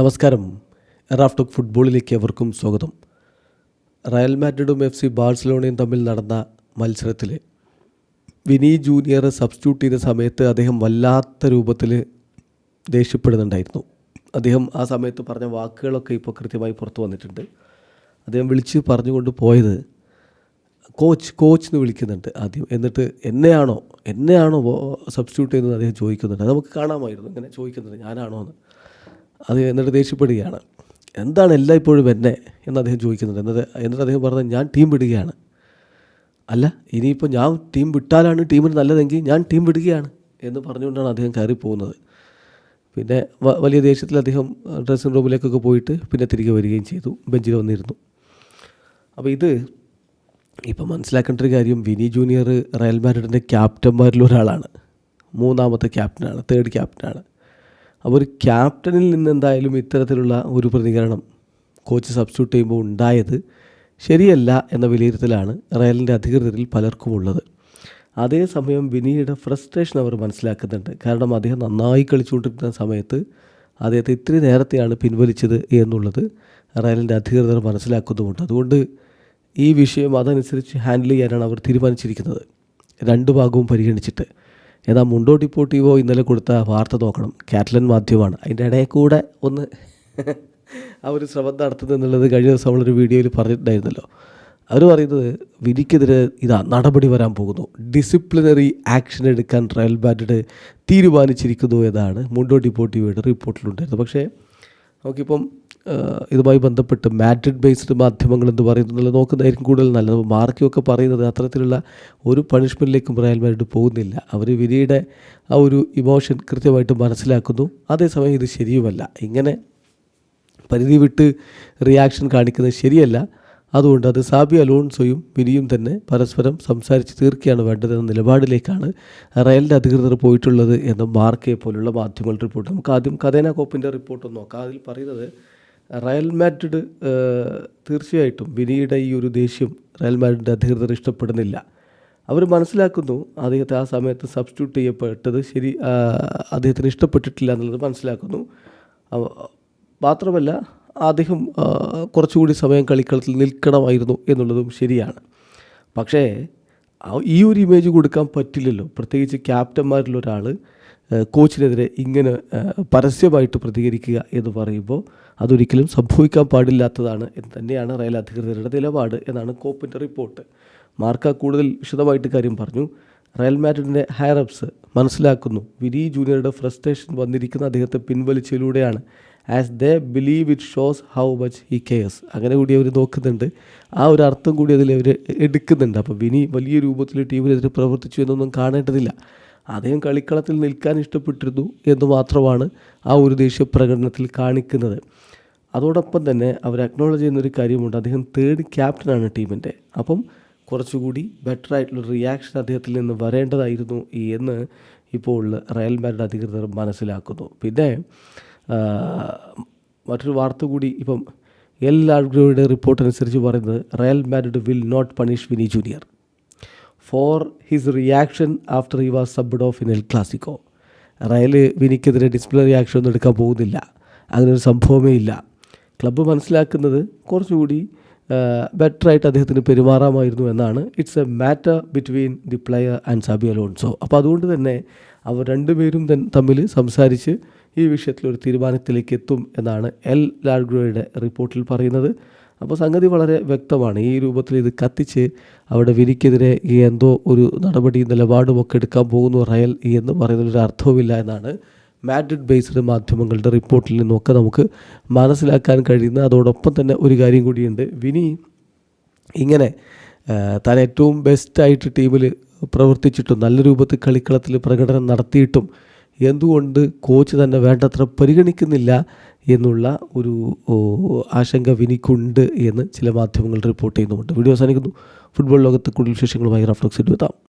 നമസ്കാരം. എറാഫ്റ്റോക്ക് ഫുട്ബോളിലേക്ക് എവർക്കും സ്വാഗതം. റയൽ മാഡ്രിഡും എഫ് സി ബാഴ്സലോണയും തമ്മിൽ നടന്ന മത്സരത്തിൽ വിനി ജൂനിയർ സബ്സ്റ്റിറ്റ്യൂട്ട് ചെയ്ത സമയത്ത് അദ്ദേഹം വല്ലാത്ത രൂപത്തിൽ ദേഷ്യപ്പെടുന്നുണ്ടായിരുന്നു. അദ്ദേഹം ആ സമയത്ത് പറഞ്ഞ വാക്കുകളൊക്കെ ഇപ്പോൾ കൃത്യമായി പുറത്തു വന്നിട്ടുണ്ട്. അദ്ദേഹം വിളിച്ച് പറഞ്ഞുകൊണ്ട് പോയത് കോച്ച് കോച്ച് എന്ന് വിളിക്കുന്നുണ്ട് ആദ്യം. എന്നിട്ട് എന്നെയാണോ എന്നെയാണോ സബ്സ്റ്റിറ്റ്യൂട്ട് ചെയ്യുന്നത് അദ്ദേഹം ചോദിക്കുന്നുണ്ട്. നമുക്ക് കാണാമായിരുന്നു. ഇങ്ങനെ ചോദിക്കുന്നുണ്ട് ഞാനാണോ എന്ന് അത് എന്നിട്ട് ദേഷ്യപ്പെടുകയാണ്. എന്താണ് എല്ലായ്പ്പോഴും എന്നെ? എന്ന് അദ്ദേഹം ചോദിക്കുന്നുണ്ട്. എന്നത് എന്നിട്ട് അദ്ദേഹം പറഞ്ഞത് ഞാൻ ടീം വിടുകയാണ്. അല്ല ഇനിയിപ്പോൾ ഞാൻ ടീം വിട്ടാലാണ് ടീമിന് നല്ലതെങ്കിൽ ഞാൻ ടീം വിടുകയാണ് എന്ന് പറഞ്ഞുകൊണ്ടാണ് അദ്ദേഹം കയറി പോകുന്നത്. പിന്നെ വലിയ ദേഷ്യത്തിൽ അദ്ദേഹം ഡ്രസ്സിംഗ് റൂമിലേക്കൊക്കെ പോയിട്ട് പിന്നെ തിരികെ വരികയും ചെയ്തു. ബെഞ്ചിൽ വന്നിരുന്നു. അപ്പോൾ ഇത് ഇപ്പം മനസ്സിലാക്കേണ്ട ഒരു കാര്യം വിനി ജൂനിയർ റയൽ മാഡ്രിഡിന്റെ ക്യാപ്റ്റന്മാരിൽ ഒരാളാണ്. മൂന്നാമത്തെ ക്യാപ്റ്റനാണ് തേർഡ് ക്യാപ്റ്റനാണ്. അപ്പോൾ ഒരു ക്യാപ്റ്റനിൽ നിന്ന് എന്തായാലും ഇത്തരത്തിലുള്ള ഒരു പ്രതികരണം കോച്ച് സബ്സ്റ്റിറ്റ്യൂട്ട് ചെയ്യുമ്പോൾ ഉണ്ടായത് ശരിയല്ല എന്ന വിലയിരുത്തലാണ് റയലിന്റെ അധികൃതരിൽ പലർക്കും ഉള്ളത് അതേസമയം വിനിയുടെ ഫ്രസ്ട്രേഷൻ അവർ മനസ്സിലാക്കുന്നുണ്ട്. കാരണം അദ്ദേഹം നന്നായി കളിച്ചുകൊണ്ടിരിക്കുന്ന സമയത്ത് അദ്ദേഹത്തെ ഇത്ര നേരത്തെയാണ് പിൻവലിച്ചത് എന്നുള്ളത് റയലിന്റെ അധികൃതർ മനസ്സിലാക്കുന്നുമുണ്ട്. അതുകൊണ്ട് ഈ വിഷയം അതനുസരിച്ച് ഹാൻഡിൽ ചെയ്യാനാണ് അവർ തീരുമാനിച്ചിരിക്കുന്നത്. രണ്ട് ഭാഗവും പരിഗണിച്ചിട്ട്. എന്നാൽ മുണ്ടോ ഡിപ്പോട്ടീവോ ഇന്നലെ കൊടുത്ത വാർത്ത നോക്കണം. കാറ്റലൻ മാധ്യമമാണ്. അതിന്റെ ഇടയിൽ കൂടെ ഒന്ന് അവർ ശ്രമം നടത്തുന്നത് എന്നുള്ളത് കഴിഞ്ഞ ദിവസം നമ്മളൊരു വീഡിയോയിൽ പറഞ്ഞിട്ടുണ്ടായിരുന്നല്ലോ. അവർ പറയുന്നത് വിധിക്കെതിരെ ഇതാ നടപടി വരാൻ പോകുന്നു. ഡിസിപ്ലിനറി ആക്ഷൻ എടുക്കാൻ ട്രയൽ ബാൻഡ് തീരുമാനിച്ചിരിക്കുന്നു എന്നാണ് മുണ്ടോ ഡിപ്പോട്ടീവയുടെ റിപ്പോർട്ടിലുണ്ടായിരുന്നത്. പക്ഷേ നമുക്കിപ്പം ആ, ഇതുമായി ബന്ധപ്പെട്ട് മാഡ്രിഡ് ബേസ്ഡ് മാധ്യമങ്ങൾ എന്ന് പറയുന്നത് നോക്കുന്നതായിരിക്കും കൂടുതൽ നല്ലത്. മാർക്കിയൊക്കെ പറയുന്നത് അത്തരത്തിലുള്ള ഒരു പണിഷ്മെന്റിലേക്കും റയൽ പോകുന്നില്ല. അവർ വിധിയുടെ ആ ഒരു ഇമോഷൻ കൃത്യമായിട്ട് മനസ്സിലാക്കുന്നു. അതേസമയം ഇത് ശരിയുമല്ല. ഇങ്ങനെ പരിധി വിട്ട് റിയാക്ഷൻ കാണിക്കുന്നത് ശരിയല്ല. അതുകൊണ്ട് അത് സാബി അലോൺസോയും വിനിയും തന്നെ പരസ്പരം സംസാരിച്ച് തീർക്കുകയാണ് വേണ്ടതെന്ന നിലപാടിലേക്കാണ് റയലിന്റെ അധികൃതർ പോയിട്ടുള്ളത് എന്ന് മാർക്കെ പോലുള്ള മാധ്യമങ്ങൾ റിപ്പോർട്ട്. നമുക്ക് ആദ്യം കഥേന കോപ്പിന്റെ റിപ്പോർട്ട് നോക്കാം. അതിൽ പറയുന്നത് റയൽ മാഡ്രിഡ് തീർച്ചയായിട്ടും വിനിയുടെ ഈ ഒരു ദേഷ്യം റയൽ മാഡ്രിഡ് അധികൃതർ ഇഷ്ടപ്പെടുന്നില്ല. അവർ മനസ്സിലാക്കുന്നു അദ്ദേഹത്തെ ആ സമയത്ത് സബ്സ്റ്റിറ്റ്യൂട്ട് ചെയ്യപ്പെട്ടത് ശരി അദ്ദേഹത്തിന് ഇഷ്ടപ്പെട്ടിട്ടില്ല എന്നുള്ളത് മനസ്സിലാക്കുന്നു. മാത്രമല്ല അദ്ദേഹം കുറച്ചുകൂടി സമയം കളിക്കളത്തിൽ നിൽക്കണമായിരുന്നു എന്നുള്ളതും ശരിയാണ്. പക്ഷേ ഈ ഒരു ഇമേജ് കൊടുക്കാൻ പറ്റില്ലല്ലോ. പ്രത്യേകിച്ച് ക്യാപ്റ്റന്മാരിൽ ഒരാൾ കോച്ചിനെതിരെ ഇങ്ങനെ പരസ്യമായിട്ട് പ്രതികരിക്കുക എന്ന് പറയുമ്പോൾ അതൊരിക്കലും സംഭവിക്കാൻ പാടില്ലാത്തതാണ് എന്ന് തന്നെയാണ് റയൽ അധികൃതരുടെ നിലപാട് എന്നാണ് കോപ്പിന്റെ റിപ്പോർട്ട്. മാർക്ക കൂടുതൽ വിശദമായിട്ട് കാര്യം പറഞ്ഞു. റയൽ മാഡ്രിഡിന്റെ ഹയറപ്സ് മനസ്സിലാക്കുന്നു. വിരി ജൂനിയറുടെ ഫ്രസ്ട്രേഷൻ വന്നിരിക്കുന്ന അദ്ദേഹത്തെ പിൻവലിച്ചതിലൂടെയാണ്. As they believe it shows how much he cares അങ്ങനെ കൂടി അവർ നോക്കുന്നുണ്ട്. ആ ഒരു അർത്ഥം കൂടി അതിൽ അവർ എടുക്കുന്നുണ്ട്. അപ്പോൾ വിനി വലിയ രൂപത്തിൽ ടീമിനെതിരെ പ്രവർത്തിച്ചു എന്നൊന്നും കാണേണ്ടതില്ല. അദ്ദേഹം കളിക്കളത്തിൽ നിൽക്കാൻ ഇഷ്ടപ്പെട്ടിരുന്നു എന്ന് മാത്രമാണ് ആ ഒരു ദേശീയ പ്രകടനത്തിൽ കാണിക്കുന്നത്. അതോടൊപ്പം തന്നെ അവർ അക്നോളജ് ചെയ്യുന്നൊരു കാര്യമുണ്ട്. അദ്ദേഹം തേർഡ് ക്യാപ്റ്റനാണ് ടീമിന്റെ അപ്പം കുറച്ചുകൂടി ബെറ്റർ ആയിട്ടുള്ള റിയാക്ഷൻ അദ്ദേഹത്തിൽ നിന്ന് വരേണ്ടതായിരുന്നു എന്ന് ഇപ്പോൾ റയൽ മാഡ്രിഡ് അധികൃതർ മനസ്സിലാക്കുന്നു. പിന്നെ മറ്റൊരു വാർത്ത കൂടി ഇപ്പം എൽ ആൽഗ്രോയുടെ റിപ്പോർട്ട് അനുസരിച്ച് പറയുന്നത് Real Madrid will not punish Vini Junior for his reaction after he was subbed off in El Clasico Real വിനിക്കെതിരെ disciplinary action ഒന്നും എടുക്കാൻ പോകുന്നില്ല. അങ്ങനെ ഒരു സംഭവമേ ഇല്ല. ക്ലബ്ബ് മനസ്സിലാക്കുന്നത് കുറച്ചുകൂടി ബെറ്ററായിട്ട് അദ്ദേഹത്തിന് പെരുമാറാമായിരുന്നു എന്നാണ്. It's a matter between the player and Xabi Alonso അപ്പോൾ അതുകൊണ്ട് തന്നെ അവർ രണ്ടുപേരും തമ്മിൽ സംസാരിച്ച് ഈ വിഷയത്തിൽ ഒരു തീരുമാനത്തിലേക്ക് എത്തും എന്നാണ് എൽ ലാൽഗ്രോയുടെ റിപ്പോർട്ടിൽ പറയുന്നത്. അപ്പോൾ സംഗതി വളരെ വ്യക്തമാണ്. ഈ രൂപത്തിൽ ഇത് കത്തിച്ച് അവിടെ വിനിക്കെതിരെ ഈ എന്തോ ഒരു നടപടി നിലപാടുമൊക്കെ എടുക്കാൻ പോകുന്നു റയൽ എന്ന് പറയുന്നതിലൊരു അർത്ഥവുമില്ല എന്നാണ് മാഡ്രിഡ് ബേസ്ഡ് മാധ്യമങ്ങളുടെ റിപ്പോർട്ടിൽ നിന്നൊക്കെ നമുക്ക് മനസ്സിലാക്കാൻ കഴിയുന്ന അതോടൊപ്പം തന്നെ ഒരു കാര്യം കൂടിയുണ്ട്. വിനി ഇങ്ങനെ താൻ ഏറ്റവും ബെസ്റ്റായിട്ട് ടീമിൽ പ്രവർത്തിച്ചിട്ടും നല്ല രൂപത്തിൽ കളിക്കളത്തിൽ പ്രകടനം നടത്തിയിട്ടും എന്തുകൊണ്ട് കോച്ച് തന്നെ വേണ്ടത്ര പരിഗണിക്കുന്നില്ല എന്നുള്ള ഒരു ആശങ്ക വിനിക്കുണ്ട് എന്ന് ചില മാധ്യമങ്ങൾ റിപ്പോർട്ട് ചെയ്യുന്നുമുണ്ട്. വീഡിയോ അവസാനിക്കുന്നു. ഫുട്ബോൾ ലോകത്ത് കൂടുതൽ വിശേഷങ്ങളുമായി റഫ്ലക്സ് എത്താം